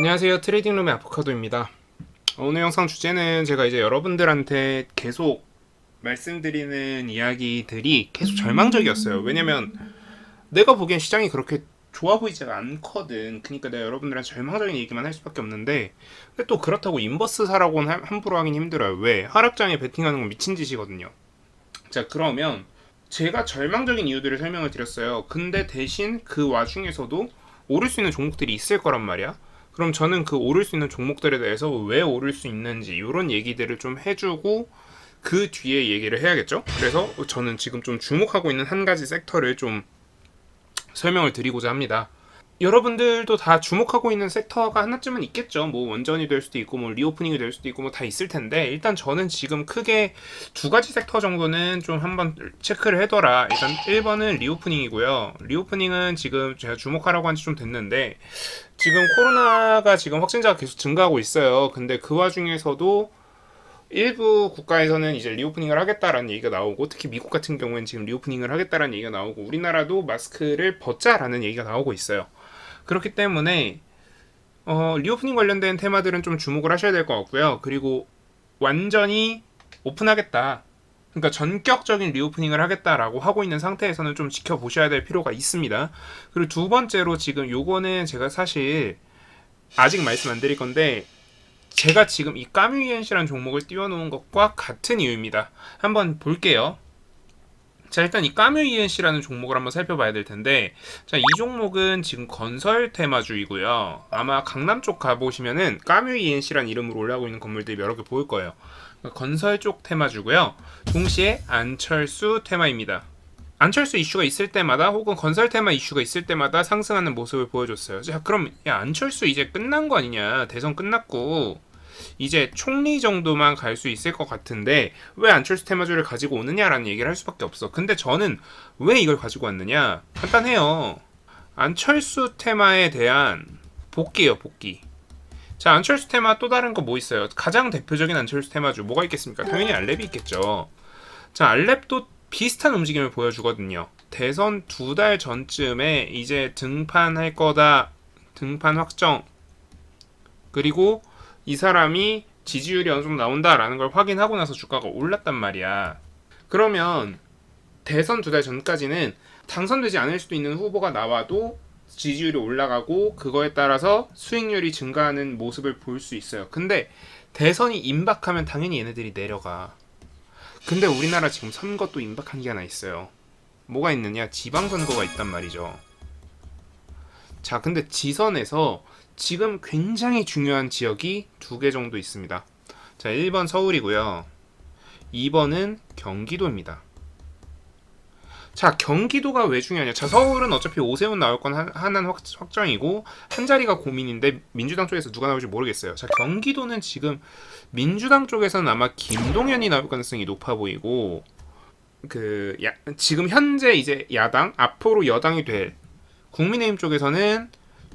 안녕하세요. 트레이딩룸의 아보카도입니다. 오늘 영상 주제는 제가 이제 여러분들한테 계속 말씀드리는 이야기들이 계속 절망적이었어요. 왜냐면 내가 보기엔 시장이 그렇게 좋아 보이지가 않거든. 그러니까 내가 여러분들한테 절망적인 얘기만 할 수밖에 없는데 근데 또 그렇다고 인버스 사라고는 함- 함부로 하긴 힘들어요. 왜? 하락장에 베팅하는 건 미친 짓이거든요. 자 그러면 제가 절망적인 이유들을 설명을 드렸어요. 근데 대신 그 와중에서도 오를 수 있는 종목들이 있을 거란 말이야 그럼 저는 그 오를 수 있는 종목들에 대해서 왜 오를 수 있는지 이런 얘기들을 좀 해주고 그 뒤에 얘기를 해야겠죠. 그래서 저는 지금 좀 주목하고 있는 한 가지 섹터를 좀 설명을 드리고자 합니다. 여러분들도 다 주목하고 있는 섹터가 하나쯤은 있겠죠. 뭐 원전이 될 수도 있고, 뭐 리오프닝이 될 수도 있고, 뭐 다 있을 텐데 일단 저는 지금 크게 두 가지 섹터 정도는 좀 한번 체크를 해둬라. 일단 1번은 리오프닝이고요. 리오프닝은 지금 제가 주목하라고 한 지 좀 됐는데 지금 코로나가 지금 확진자가 계속 증가하고 있어요. 근데 그 와중에서도 일부 국가에서는 이제 리오프닝을 하겠다라는 얘기가 나오고 특히 미국 같은 경우에는 지금 리오프닝을 하겠다라는 얘기가 나오고 우리나라도 마스크를 벗자라는 얘기가 나오고 있어요. 그렇기 때문에 어, 리오프닝 관련된 테마들은 좀 주목을 하셔야 될 것 같고요. 그리고 완전히 오픈하겠다. 그러니까 전격적인 리오프닝을 하겠다라고 하고 있는 상태에서는 좀 지켜보셔야 될 필요가 있습니다. 그리고 두 번째로 지금 요거는 제가 사실 아직 말씀 안 드릴 건데 제가 지금 이 까뮤이엔시라는 종목을 띄워놓은 것과 같은 이유입니다. 한번 볼게요. 자 일단 이 까뮤이엔시라는 종목을 한번 살펴봐야 될 텐데 자 이 종목은 지금 건설 테마주이고요. 아마 강남 쪽 가보시면은 까뮤이엔시라는 이름으로 올라오고 있는 건물들이 여러 개 보일 거예요. 그러니까 건설 쪽 테마주고요. 동시에 안철수 테마입니다. 안철수 이슈가 있을 때마다 혹은 건설 테마 이슈가 있을 때마다 상승하는 모습을 보여줬어요. 자, 그럼 야 안철수 이제 끝난 거 아니냐? 대선 끝났고 이제 총리 정도만 갈 수 있을 것 같은데 왜 안철수 테마주를 가지고 오느냐라는 얘기를 할 수밖에 없어. 근데 저는 왜 이걸 가지고 왔느냐? 간단해요. 안철수 테마에 대한 복귀예요, 복귀. 자, 안철수 테마 또 다른 거 뭐 있어요? 가장 대표적인 안철수 테마주 뭐가 있겠습니까? 당연히 알렙이 있겠죠. 자, 알렙도 비슷한 움직임을 보여주거든요. 대선 두 달 전쯤에 이제 등판할 거다. 등판 확정. 그리고 이 사람이 지지율이 어느 정도 나온다라는 걸 확인하고 나서 주가가 올랐단 말이야. 그러면 대선 두 달 전까지는 당선되지 않을 수도 있는 후보가 나와도 지지율이 올라가고 그거에 따라서 수익률이 증가하는 모습을 볼 수 있어요. 근데 대선이 임박하면 당연히 얘네들이 내려가. 근데 우리나라 지금 선거 또 임박한 게 하나 있어요. 뭐가 있느냐? 지방선거가 있단 말이죠. 자, 근데 지선에서 지금 굉장히 중요한 지역이 두 개 정도 있습니다. 자, 1번 서울이고요. 2번은 경기도입니다. 자, 경기도가 왜 중요하냐? 자, 서울은 어차피 오세훈 나올 건 한- 하나는 확, 확정이고 한 자리가 고민인데 민주당 쪽에서 누가 나올지 모르겠어요. 자, 경기도는 지금 민주당 쪽에서는 아마 김동연이 나올 가능성이 높아 보이고 그 야, 지금 현재 이제 야당 앞으로 여당이 될 국민의힘 쪽에서는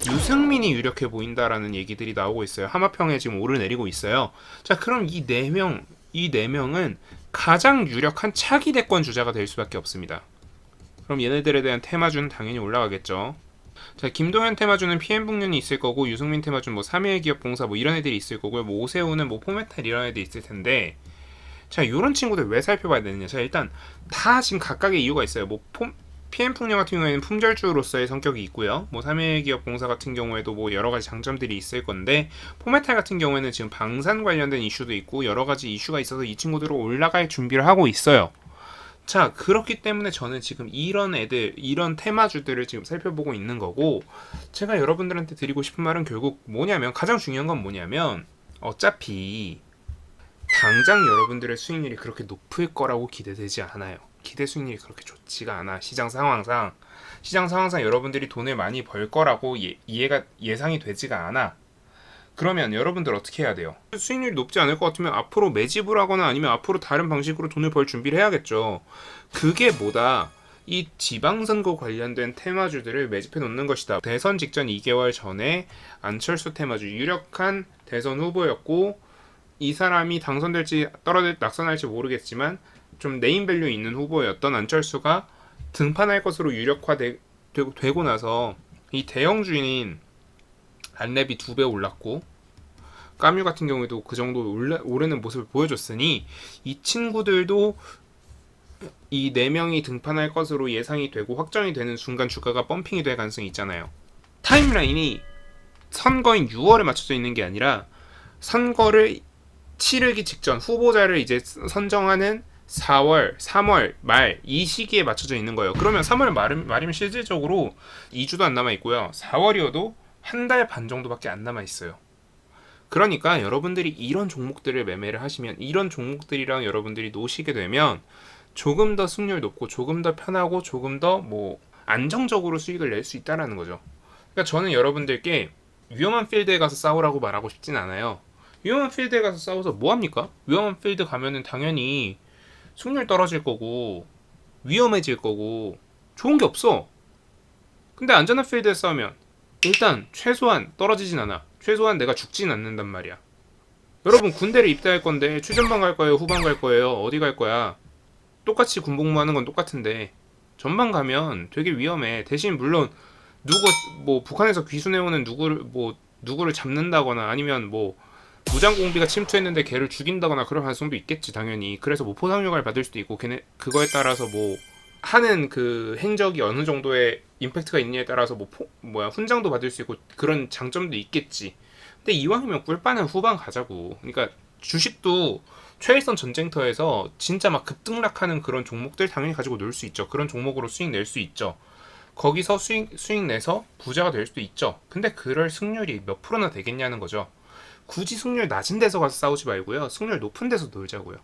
유승민이 유력해 보인다라는 얘기들이 나오고 있어요. 하마평에 지금 오르내리고 있어요. 자, 그럼 이 네 명, 이 네 명은 가장 유력한 차기 대권 주자가 될 수밖에 없습니다. 그럼 얘네들에 대한 테마주는 당연히 올라가겠죠. 자, 김동현 테마주는 PM북년이 있을 거고 유승민 테마주는 뭐 3일 기업 봉사 뭐 이런 애들이 있을 거고요. 뭐 오세훈은 뭐 포메탈 이런 애들이 있을 텐데 자, 요런 친구들 왜 살펴봐야 되느냐? 자, 일단 다 지금 각각의 이유가 있어요. 뭐 폼, PM 풍력 같은 경우에는 품절주로서의 성격이 있고요. 뭐 3일 기업 공사 같은 경우에도 뭐 여러 가지 장점들이 있을 건데 포메탈 같은 경우에는 지금 방산 관련된 이슈도 있고 여러 가지 이슈가 있어서 이 친구들은 올라갈 준비를 하고 있어요. 자, 그렇기 때문에 저는 지금 이런 애들, 이런 테마주들을 지금 살펴보고 있는 거고, 제가 여러분들한테 드리고 싶은 말은 결국 뭐냐면, 가장 중요한 건 뭐냐면, 어차피, 당장 여러분들의 수익률이 그렇게 높을 거라고 기대되지 않아요. 기대 수익률이 그렇게 좋지가 않아. 시장 상황상. 시장 상황상 여러분들이 돈을 많이 벌 거라고 예, 이해가, 예상이 되지가 않아. 그러면 여러분들 어떻게 해야 돼요? 수익률이 높지 않을 것 같으면 앞으로 매집을 하거나 아니면 앞으로 다른 방식으로 돈을 벌 준비를 해야겠죠. 그게 뭐다? 이 지방선거 관련된 테마주들을 매집해 놓는 것이다. 대선 직전 2개월 전에 안철수 테마주 유력한 대선 후보였고 이 사람이 당선될지 떨어질 낙선할지 모르겠지만 좀 네임밸류 있는 후보였던 안철수가 등판할 것으로 유력화되고 나서 이 대형주인 안랩이 두 배 올랐고 까뮤 같은 경우에도 그 정도 올라, 오르는 모습을 보여줬으니 이 친구들도 이 네 명이 등판할 것으로 예상이 되고 확정이 되는 순간 주가가 펌핑이 될 가능성이 있잖아요. 타임라인이 선거인 6월에 맞춰져 있는 게 아니라 선거를 치르기 직전 후보자를 이제 선정하는 4월, 3월 말 이 시기에 맞춰져 있는 거예요. 그러면 3월 말, 말이면 실질적으로 2주도 안 남아 있고요. 4월이어도 한 달 반 정도밖에 안 남아 있어요. 그러니까 여러분들이 이런 종목들을 매매를 하시면 이런 종목들이랑 여러분들이 노시게 되면 조금 더 승률 높고 조금 더 편하고 조금 더 뭐 안정적으로 수익을 낼 수 있다라는 거죠. 그러니까 저는 여러분들께 위험한 필드에 가서 싸우라고 말하고 싶진 않아요. 위험한 필드에 가서 싸워서 뭐 합니까? 위험한 필드 가면은 당연히 승률 떨어질 거고 위험해질 거고 좋은 게 없어. 근데 안전한 필드에 싸우면 일단 최소한 떨어지진 않아. 최소한 내가 죽진 않는단 말이야. 여러분 군대를 입대할 건데 추전방 갈 거예요, 후방 갈 거예요, 어디 갈 거야? 똑같이 군복무하는 건 똑같은데 전방 가면 되게 위험해. 대신 물론 누구 뭐 북한에서 귀순해 오는 누구를 뭐 누구를 잡는다거나 아니면 뭐 무장 공비가 침투했는데 걔를 죽인다거나 그런 가능성도 있겠지 당연히. 그래서 뭐 포상휴가를 받을 수도 있고 걔네 그거에 따라서 뭐 하는 그 행적이 어느 정도의 임팩트가 있느냐에 따라서 뭐 포, 뭐야 훈장도 받을 수 있고 그런 장점도 있겠지. 근데 이왕이면 꿀빠는 후반 가자고. 그러니까 주식도 최일선 전쟁터에서 진짜 막 급등락하는 그런 종목들 당연히 가지고 놀 수 있죠. 그런 종목으로 수익 낼 수 있죠. 거기서 수익 수익 내서 부자가 될 수도 있죠. 근데 그럴 승률이 몇 프로나 되겠냐는 거죠. 굳이 승률 낮은 데서 가서 싸우지 말고요. 승률 높은 데서 놀자고요.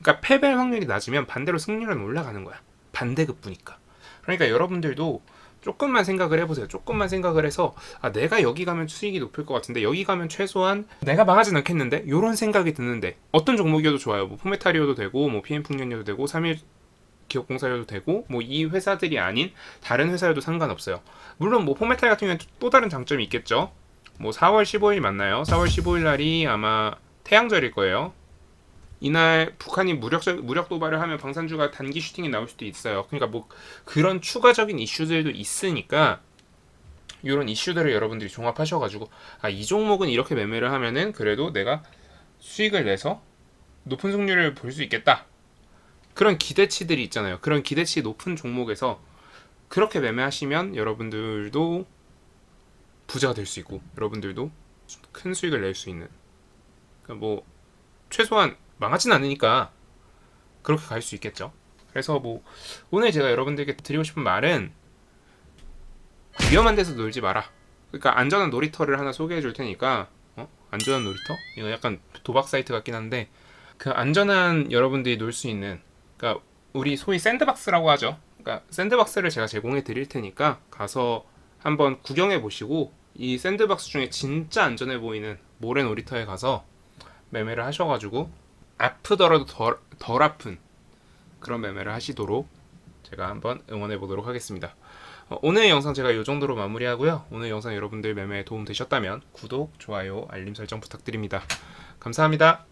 그러니까 패배 확률이 낮으면 반대로 승률은 올라가는 거야. 반대급부니까. 그러니까 여러분들도 조금만 생각을 해보세요. 조금만 생각을 해서 아 내가 여기 가면 수익이 높을 것 같은데 여기 가면 최소한 내가 망하진 않겠는데 이런 생각이 드는데 어떤 종목이어도 좋아요. 뭐 포메탈이어도 되고 뭐 PM 풍년이어도 되고 3일 기업공사여도 되고 뭐 이 회사들이 아닌 다른 회사여도 상관없어요. 물론 뭐 포메탈 같은 경우는 또 다른 장점이 있겠죠. 뭐 4월 15일 맞나요? 4월 15일 날이 아마 태양절일 거예요. 이날 북한이 무력 무력 도발을 하면 방산주가 단기 슈팅이 나올 수도 있어요. 그러니까 뭐 그런 추가적인 이슈들도 있으니까 이런 이슈들을 여러분들이 종합하셔가지고 아 이 종목은 이렇게 매매를 하면은 그래도 내가 수익을 내서 높은 승률을 볼 수 있겠다. 그런 기대치들이 있잖아요. 그런 기대치 높은 종목에서 그렇게 매매하시면 여러분들도 부자가 될 수 있고 여러분들도 큰 수익을 낼 수 있는 그러니까 뭐 최소한 망하진 않으니까 그렇게 갈 수 있겠죠. 그래서 뭐 오늘 제가 여러분들께 드리고 싶은 말은 위험한 데서 놀지 마라. 그러니까 안전한 놀이터를 하나 소개해 줄 테니까 어? 안전한 놀이터? 이거 약간 도박 사이트 같긴 한데 그 안전한 여러분들이 놀 수 있는 그러니까 우리 소위 샌드박스라고 하죠. 그러니까 샌드박스를 제가 제공해 드릴 테니까 가서 한번 구경해 보시고 이 샌드박스 중에 진짜 안전해 보이는 모래 놀이터에 가서 매매를 하셔가지고 아프더라도 덜, 덜 아픈 그런 매매를 하시도록 제가 한번 응원해 보도록 하겠습니다. 어, 오늘 영상 제가 이 정도로 마무리하고요. 오늘 영상 여러분들 매매에 도움 되셨다면 구독, 좋아요, 알림 설정 부탁드립니다. 감사합니다.